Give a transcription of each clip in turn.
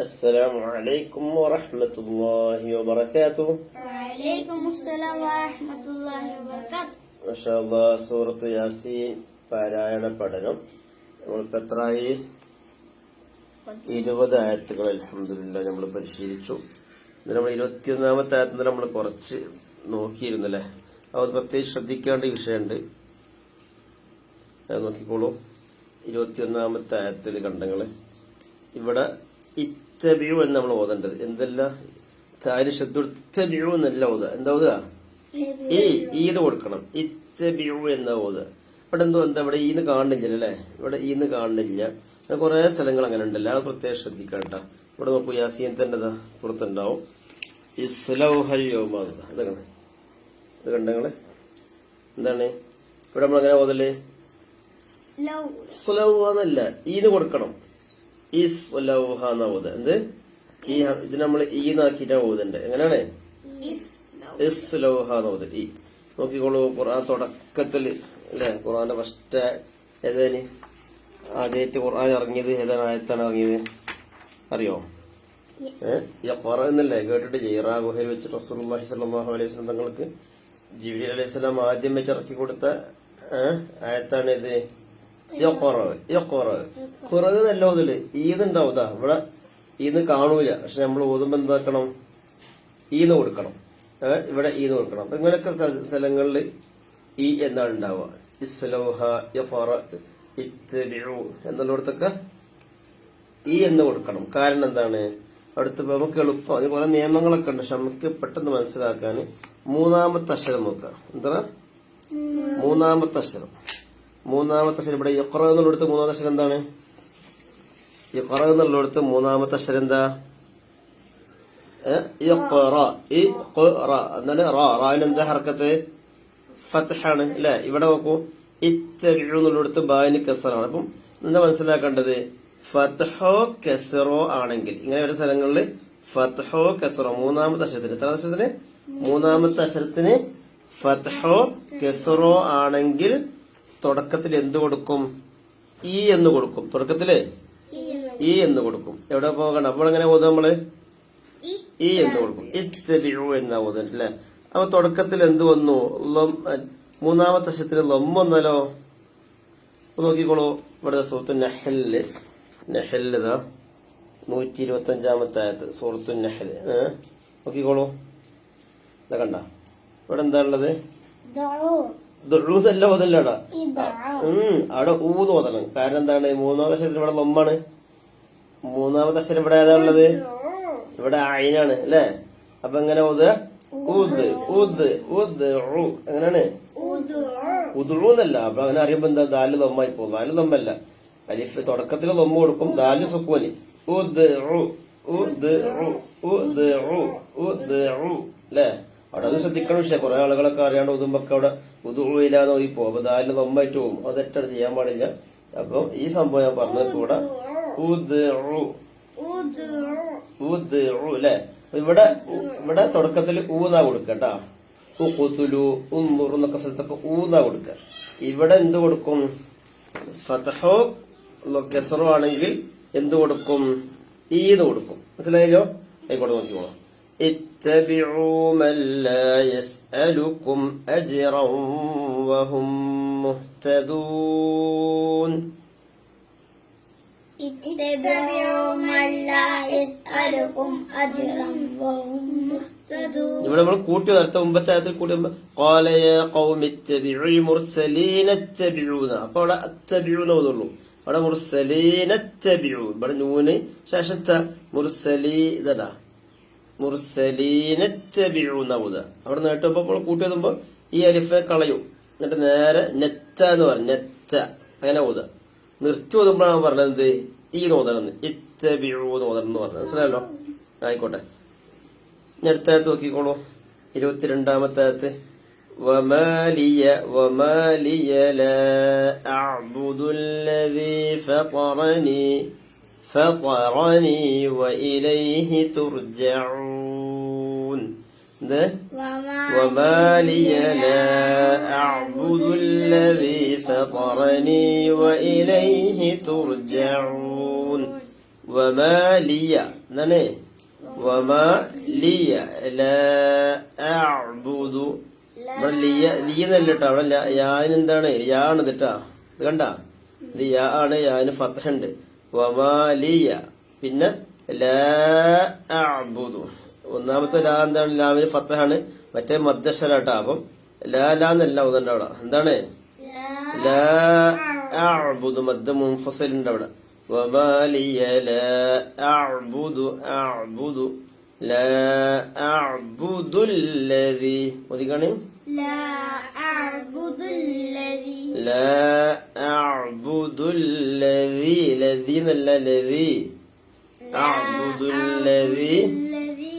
السلام عليكم ورحمة الله وبركاته وعليكم السلام ورحمة الله وبركاته ما شاء الله സൂറത്ത് യാസീൻ പാരായണ പഠനം നമ്മളിപ്പോ എത്രയായി ഇരുപത് ആയത്തുകൾ അലഹമില്ല നമ്മൾ പരിശീലിച്ചു ഇത് നമ്മൾ ഇരുപത്തിയൊന്നാമത്തെ ആയത്തിൽ നമ്മൾ കുറച്ച് നോക്കിയിരുന്നു അല്ലേ അത് പ്രത്യേകിച്ച് ശ്രദ്ധിക്കേണ്ട വിഷയമുണ്ട് അത് നോക്കിക്കോളൂ ഇരുപത്തിയൊന്നാമത്തെ ആയത്തിൽ കണ്ടങ്ങള് ഇവിടെ ഇത്തബിയു എന്ന് നമ്മൾ ഓതേണ്ടത്. എന്തല്ല? താരി ശബ്ദം ഇത്തബിയു എന്നല്ല ഓത എന്താ ഓതുക? ഈ ഈന്ന് കൊടുക്കണം. ഇത്തബിയു എന്ന ഓതുക. ഇവിടെ എന്തോ എന്താ ഇവിടെ ഈന്ന് കാണുന്നില്ല അല്ലേ? ഇവിടെ ഈന്ന് കാണുന്നില്ല. അങ്ങനെ കുറെ സ്ഥലങ്ങൾ അങ്ങനെ ഉണ്ടല്ലോ. അത് പ്രത്യേകം ശ്രദ്ധിക്കണം കേട്ടോ. ഇവിടെ നോക്കൂ യാസീൻ തന്നെ പുറത്തുണ്ടാവും. ഇസ്ലൗഹയോമാ കണ്ടേ? ഇത് കണ്ടങ്ങൾ എന്താണ്? ഇവിടെ നമ്മൾ അങ്ങനെ ഓതല്ലേ لو സുലൗഹന്നല്ല ഈന്ന് കൊടുക്കണം. ഈ ലൗഹ എന്നാ ഓത എന്ത്? ഈ ഇത് നമ്മൾ ഈന്നാക്കിയിട്ടാണ് ഓതണ്ട് എങ്ങനെയാണ്? ഇസ് ലൗഹ. എന്ന് ഓത ഈ നോക്കിക്കോളൂ ഖുർആൻ തുടക്കത്തിൽ അല്ലെ? ഖുർആന്റെ ഫസ്റ്റ് ഏതാണ് ആദ്യമായിട്ട് ഖുർആൻ ഇറങ്ങിയത് ഏതാണ്? ആയത്താണ് ഇറങ്ങിയത്? അറിയോ? ഏഹ് എന്നല്ലേ കേട്ടിട്ട് ജയ്റാ ഗുഹയിൽ വെച്ച് റസൂലുള്ളാഹി സ്വല്ലല്ലാഹു അലൈഹി വസല്ലം തങ്ങൾക്ക് ജിബ്രീൽ അലൈഹി സ്വലാം ആദ്യം വെച്ച് ഇറക്കി കൊടുത്ത ആയത്താണ് ഇത്. കുറവ് നല്ല ഓതിൽ ഈദുണ്ടാവും ഇതാ ഇവിടെ ഈദ് കാണൂല. പക്ഷെ നമ്മൾ ഓതുമ്പോ എന്താക്കണം ഈന്ന് കൊടുക്കണം. ഇവിടെ ഈന്ന് കൊടുക്കണം. അപ്പൊ ഇങ്ങനെയൊക്കെ സ്ഥ- സ്ഥലങ്ങളിൽ ഈ എന്നാണ് ഉണ്ടാവുക? ഇസ്ലൗഹ എന്നുള്ളിടത്തൊക്കെ ഈ എന്ന് കൊടുക്കണം. കാരണം എന്താണ്? അടുത്ത് നമുക്ക് എളുപ്പം. അതുപോലെ നിയമങ്ങളൊക്കെ ഉണ്ട്. പക്ഷെ നമുക്ക് പെട്ടെന്ന് മനസ്സിലാക്കാൻ മൂന്നാമത്തെ അക്ഷരം നോക്കാം. എന്താ? മൂന്നാമത്തെ അക്ഷരം. മൂന്നാമത്തെ അക്ഷരം ഇവിടെ യഖറ എന്നുള്ളിടത്ത് മൂന്നാമത്തെ അക്ഷരം എന്താണ്? യഖറ എന്നുള്ളിടത്ത് മൂന്നാമത്തെ അക്ഷരം എന്താ? എന്താണ്? എന്താ ഹർക്കത്ത്? ഫത്ഹാണ് അല്ലെ? ഇവിടെ നോക്കൂ. ഇത്തരുന്നുള്ളടുത്ത് എന്നുള്ളിടത്ത് ബായിന് കസറാണ്. അപ്പം എന്താ മനസ്സിലാക്കേണ്ടത്? ഫത്ഹോ കെസറോ ആണെങ്കിൽ. ഇങ്ങനെ ഒരു സ്ഥലങ്ങളിൽ ഫത്ഹോ കെസറോ. മൂന്നാമത്തെ അക്ഷരത്തിന് എത്ര അക്ഷരത്തിന് മൂന്നാമത്തെ അക്ഷരത്തിന് ഫത്ഹോ കെസറോ ആണെങ്കിൽ തുടക്കത്തിൽ എന്ത് കൊടുക്കും? ഈ എന്ന് കൊടുക്കും. തുടക്കത്തിൽ? ഈ എന്ന് കൊടുക്കും. എവിടെ പോകണം? അപ്പോൾ എങ്ങനെ ഓതും നമ്മൾ? ഈ. എന്ന് കൊടുക്കും. ഇത്തിരിഴു എന്ന ഓതുന്നുണ്ട് അല്ലെ? അപ്പൊ തുടക്കത്തിൽ എന്ത് വന്നു? മൂന്നാമത്തെ ശത്തിന് ലൊമ്മ വന്നാലോ നോക്കിക്കോളൂ. ഇവിടെ സുഹൃത്ത് നെഹൽ. നെഹൽ ഇതാ. നൂറ്റി ഇരുപത്തി അഞ്ചാമത്തെ ആയത്ത് സുഹൃത്തു നെഹൽ നോക്കിക്കോളൂ. ഇതാ കണ്ട? ഇവിടെ എന്താ ഉള്ളത്? ദുഴൂതല്ല ഓതല്ലടാ ഉം അവിടെ ഊത് ഓതണം. കാരണം എന്താണ്? മൂന്നാമത്തെ അക്ഷരത്തിൽ ഇവിടെ ലൊമ്മാണ്. മൂന്നാമത്തെ അക്ഷരം ഇവിടെ ഏതാ ഉള്ളത്? ഇവിടെ അയിനാണ് അല്ലേ? അപ്പൊ എങ്ങനെ ഓത്? ഊദ് ഊദ് ഊദ് ഊ എങ്ങനെയാണ്? ഉദുഴൂന്നല്ല അപ്പൊ അങ്ങനെ അറിയുമ്പോ എന്താ? ദാൽ ലൊമ്മായി പോകും ദാൽ ലൊമ്മല്ല അലിഫ് തുടക്കത്തിൽ ലൊമ്മ കൊടുക്കും. ദാൽ സുക്കൂന്. ഊദ് ഊ ഊദ് ഊ ഊദ് ഊ ഊദ് ഊ അല്ലേ? അവിടെ അത് ശ്രദ്ധിക്കണം വിഷയം കുറെ ആളുകളൊക്കെ അറിയാണ്ട് ഉതുമ്പൊക്കെ അവിടെ ഒതുവില്ലാതെ ഈ പോകും അപ്പൊ പോകും. അത് തെറ്റാണ് ചെയ്യാൻ പാടില്ല. അപ്പൊ ഈ സംഭവം ഞാൻ പറഞ്ഞത് കൂടെ അല്ലെ? ഇവിടെ ഇവിടെ തുടക്കത്തിൽ ഊന്നാ കൊടുക്കട്ടാ ഉഖുതുലു ഉന്നുറു സ്ഥലത്തൊക്കെ ഊന്നാ കൊടുക്കുക. ഇവിടെ എന്ത് കൊടുക്കും? ഫതഹോ ആണെങ്കിൽ എന്ത് കൊടുക്കും? ഈദ് കൊടുക്കും. മനസ്സിലായല്ലോ? ആയിക്കോട്ടെ നോക്കിക്കോളാം. اتبعوا من لا يسألكم أجرا وهم مهتدون اتبعوا من لا يسألكم أجرا وهم مهتدون ഇവിടെ നമ്മൾ കൂട്ടി നേരത്തെ മുമ്പത്തെ ആയത്തിൽ കൂടി കോലയ കൗമിത്തബിഉൽ മുർസലീനത്തബിഊന അപ്പൊ അവിടെ അത്തബിഊന ഓതുള്ളൂ അവിടെ മുർസലീനത്തബിഊ ഇവിടെ നൂന് ശേഷം ത മുർസലീ ഇതടാ മുർസലീനത്തബിഊന ഓത അവിടെ നേട്ടുമ്പോ നമ്മൾ കൂട്ടി ഓതുമ്പോ ഈ അലിഫെ കളയും എന്നിട്ട് നേരെ നെത്ത എന്ന് പറയും നെത്ത അങ്ങനെ ഓത നിർത്തി ഓതുമ്പോഴാണ് പറഞ്ഞത് ഈ ഓതണമെന്ന് ഇത്തബിഊ എന്ന് ഓതണം എന്ന് പറഞ്ഞത് മനസ്സിലായല്ലോ ആയിക്കോട്ടെ ഇനി അടുത്ത ആയത്ത് നോക്കിക്കോളൂ ഇരുപത്തിരണ്ടാമത്തെ ആയത്ത് وما لي وما لي لا أعبد الذي فطرني فطرني وإليه ترجعون ده وما وما لي لا أعبد الذي فطرني وإليه ترجعون വമാലിയ എന്നാണ് വമാലിയ ലാ അഅ്ബുദു ഇവിടെ ലിയ ലിയ എന്നല്ല കേട്ടോ അവിടെ ല- യാന് എന്താണ് യാ ആണ് കേട്ടാ ഇത് കണ്ട ഇത് യാ ആണ് യാന് ഫത്തഹ ഉണ്ട് വമാലിയ പിന്നെ ലാബുദു ഒന്നാമത്തെ ലാ എന്താണ്? ലാമിന് ഫത്തഹാണ് മറ്റേ മദ്ദശലാട്ടാ അപ്പം ലാ ലാ എന്നല്ല ഒന്നുണ്ട് അവിടെ. എന്താണ്? ലാബുദു മദ്ദ മുൻഫസലുണ്ട് അവിടെ. വമാലിയ ലാബുദു അബുദു ലാ അബുദുല്ലതി ഒതുക്കാണ് لا أعبد الذي لا أعبد الذي الذي لا الذي أعبد الذي الذي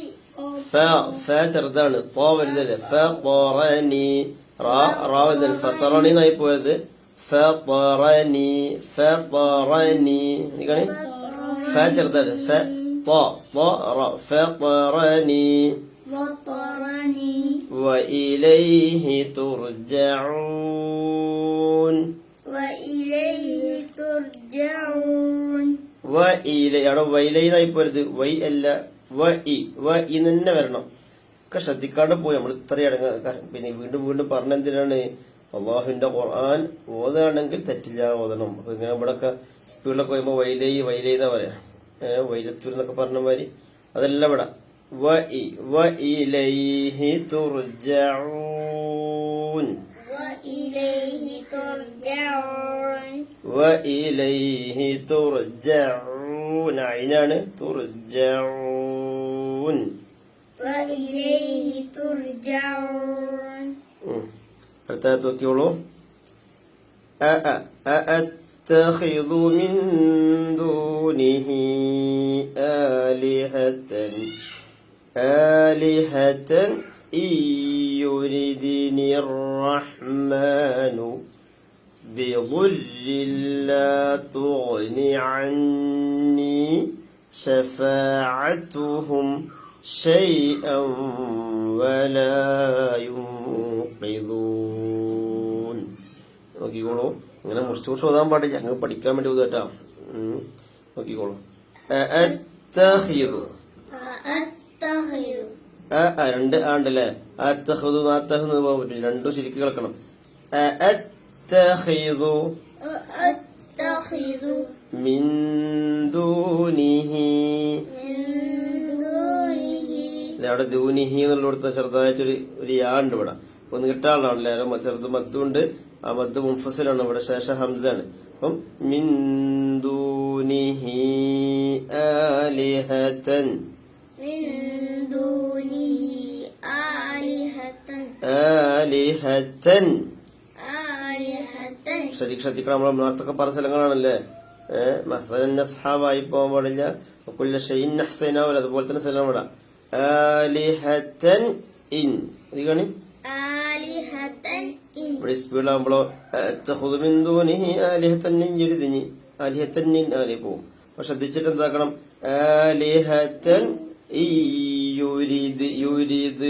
ഫ ഫ ചെറുതാണ് പോ വലുതല്ലേ ഫ പോറനി റാ റാ വലുതല്ലേ ഫത്തറണി എന്നായി പോയത് ഫ പോറനി ഫ പോറനി നിക്കണേ ഫ ചെറുതാണ് ഫ പോ പോ റ ഫ പോറനി فطرني وإليه ترجعون وإليه ترجعون വയില അവിടെ വൈലയിന്നായി പോരുത് വൈ അല്ല വ ഇ വ ഇ തന്നെ വരണം ഒക്കെ ശ്രദ്ധിക്കാണ്ട് പോയി നമ്മൾ ഇത്രയും അടങ്ങ പിന്നെ വീണ്ടും വീണ്ടും പറഞ്ഞെന്തിനാണ് അള്ളാഹുവിന്റെ ഖുർആൻ ഓതാണെങ്കിൽ തെറ്റില്ല ഓതണം അപ്പൊ ഇങ്ങനെ ഇവിടെ ഒക്കെ സ്പീഡിലൊക്കെ വരുമ്പോ വൈലയി വൈലയി എന്നാ പറയാ ഏഹ് വൈലത്തൂർ എന്നൊക്കെ പറഞ്ഞ മാതിരി അതല്ല ഇവിടെ വ ഇ വ ഇലൈഹി തുർജഊൻ وإليه ترجعون وإليه ترجعون عينان ترجعون وإليه ترجعون ഉം. അടുത്ത നോക്കിയോളൂ أ أ أأتخذ من دونه آلهة آلهة إن يردني الرحمن بضر لا تغن عني شفاعتهم شيئا ولا ينقذون നോക്കിക്കോളൂ ഇങ്ങനെ മുറിച്ച് മുറിച്ച് ഓതാൻ പാടില്ല അങ്ങ് പഠിക്കാൻ വേണ്ടി ഓതാട്ടാ ഉം. നോക്കിക്കോളൂ രണ്ട് ആ ഉണ്ടല്ലേ അത്തഹദു നാത്തഹദു പോകാൻ പറ്റില്ല രണ്ടും ശരിക്കും കേൾക്കണം അത്തഹിദു أتخذ മിൻ ദൂനിഹി من دونه ഇല്ല, അവിടെ ദൂനിഹി എന്നുള്ളിടത്ത് ചെറുതായിട്ടൊരു ഒരു യാ ഉണ്ട് ഇവിടെ അപ്പൊ ഒന്ന് കിട്ടാനുള്ളതാണല്ലേ അവിടെ ചെറുത് മദ്ദുണ്ട് ആ മദ് മുൻഫസിലാണ് ഇവിടെ ശേഷം ഹംസാണ് അപ്പം മിൻ ദൂനിഹി ആലിഹത്തൻ. ശ്രദ്ധിക്ക് ശ്രദ്ധിക്കണം നമ്മൾ നേരത്തൊക്കെ പറഞ്ഞ സ്ഥലങ്ങളാണല്ലേ? ായി പോകാൻ പാടില്ല. കുല്ല അതുപോലെ തന്നെ സ്ഥലം ആലിഹത്തൻ ഇൻ. ഇവിടെ സ്പീഡ് ആകുമ്പോഴോ ആലിഹത്തന്നിഞ്ഞൊരിതിഞ്ഞ് ആലിഹത്തന്നിൻ ആലി പോവും. അപ്പൊ ശ്രദ്ധിച്ചിട്ട് എന്താക്കണം? ആലിഹത്തൻ ഈ യുരിദ് യുരിദ്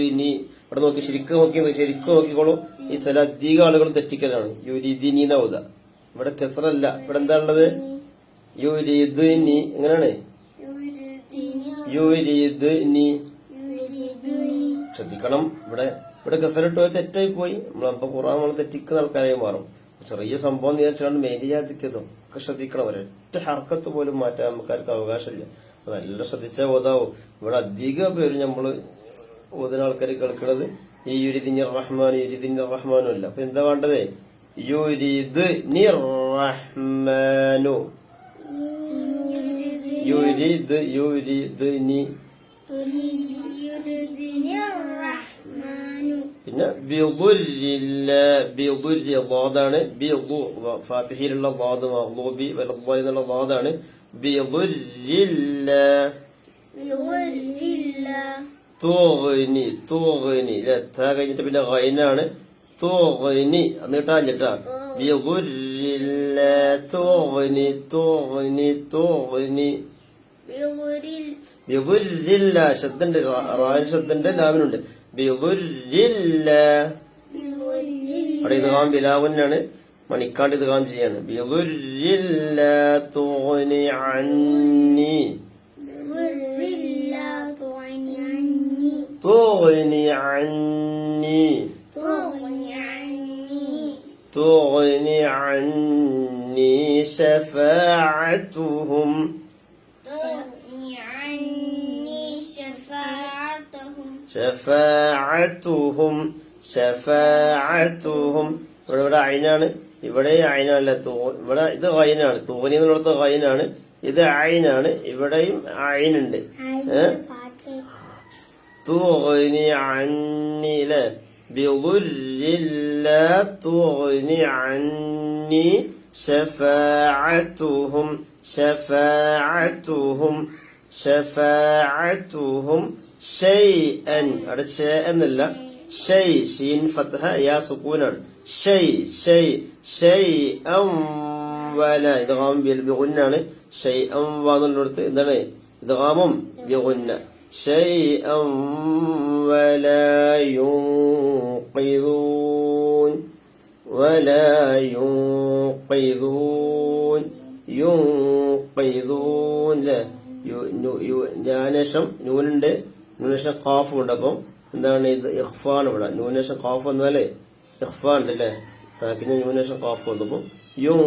ഇവിടെ നോക്കി ശരിക്കും നോക്കി ശരിക്കും നോക്കിക്കോളൂ. ഈ സ്ഥലം അധികം ആളുകളും തെറ്റിക്കലാണ്. യുരിദിനി ഇവിടെ കെസറല്ല. ഇവിടെ എന്താണുള്ളത് യുരിദിനി. എങ്ങനെയാണ്? യുരിദിനി. ശ്രദ്ധിക്കണം. ഇവിടെ ഇവിടെ കെസറിട്ട് പോയി തെറ്റായി പോയി നമ്മളപ്പോ ഖുറാൻ നമ്മൾ തെറ്റിക്കുന്ന ആൾക്കാരായി മാറും. ചെറിയ സംഭവം നേരിച്ചാണ് മെയിൻ ജാതിക്കതും. ഒക്കെ ശ്രദ്ധിക്കണം. ഒരൊറ്റ ഹർക്കത്ത് പോലും മാറ്റാൻ നമുക്കാർക്ക് അവകാശമില്ല. നല്ല ശ്രദ്ധിച്ചാൽ ബോധാവും. ഇവിടെ അധികം പേര് നമ്മൾ ഓതുന്ന ആൾക്കാർ കേൾക്കുന്നത് ഈ യുരിദിനിർ റഹ്മാൻ യുരിദിനിർ റഹ്മാനും അല്ല. അപ്പൊ എന്താ വേണ്ടത്? യുരിദ് നിർ റഹ്മാനു. യുരിദ് യുരിദ് നി. പിന്നെ ബിദുരില്ല ബിദുരി വാദാണ്. ബിദു ഫാത്തിഹയിലുള്ള വാദ് മഹ്ലൂബി വലതുപോലെ എന്നുള്ള വാദാണ്. ബിദുരില്ല ബിദുരില്ല തോവനി തോനി ത കഴിഞ്ഞിട്ട് പിന്നെ ഗൈനാണ് തോവനി. എന്നിട്ടാ തോനി തോനി തോനി ബിഗുരില്ല ശബ്ദണ്ട് റാൻ ശബ്ദണ്ട് ലാമിനുണ്ട്. ബിഗുരില്ല അവിടെ ഇത് കാം ബിലാവുന്നാണ് മണിക്കാണ്ട് ഇത് കാം ചെയ്യാണ് ബിഗുരില്ല തോനി അന്നി. عني തോനി അന്നി تغني عني تغني عني شفاعتهم تغني عني شفاعتهم ഷഫാഅത്തുഹും ഷഫാഅത്തുഹും ഇവിടെ ഇവിടെ അയിനാണ് ഇവിടെ അയിനല്ല തോ ഇവിടെ ഇത് അയിനാണ് തോനി എന്നുള്ളത് അയിനാണ് ഇത് അയിനാണ് ഇവിടെയും അയിനുണ്ട് ഏ പാട്ട് تغني عني لا بضر لا تغني عني شفاعتهم شفاعتهم شفاعتهم شيئا അവിടെ ഷേ എന്നല്ല ഷൈ ഷീൻ ഫത്ഹ യാ സുക്കൂനാണ് ഷൈ ഷൈ ഷൈ അം വല ഇത് കാമം ബിഗുന്നാണ് ഷൈ അം വാന്നുള്ളിടത്ത് എന്താണ് ഇത് കാമം ബിഗുന്ന شيئا ولا ينقذون ولا ينقذون ينقذون لا യു- നു- യു- ജ്ഞാനേഷം നൂനുണ്ട് നൂനേഷം കാഫും ഉണ്ട് അപ്പം എന്താണ് ഇത് ഇഖ്ഫാണ് ഇവിടെ നൂനേഷം കാഫ് വന്നാലേ ഇഖ്ഫാ ഉണ്ട് അല്ലേ സാക്കിന് ന്യൂനേഷം കാഫ് വന്നപ്പോ യുൻ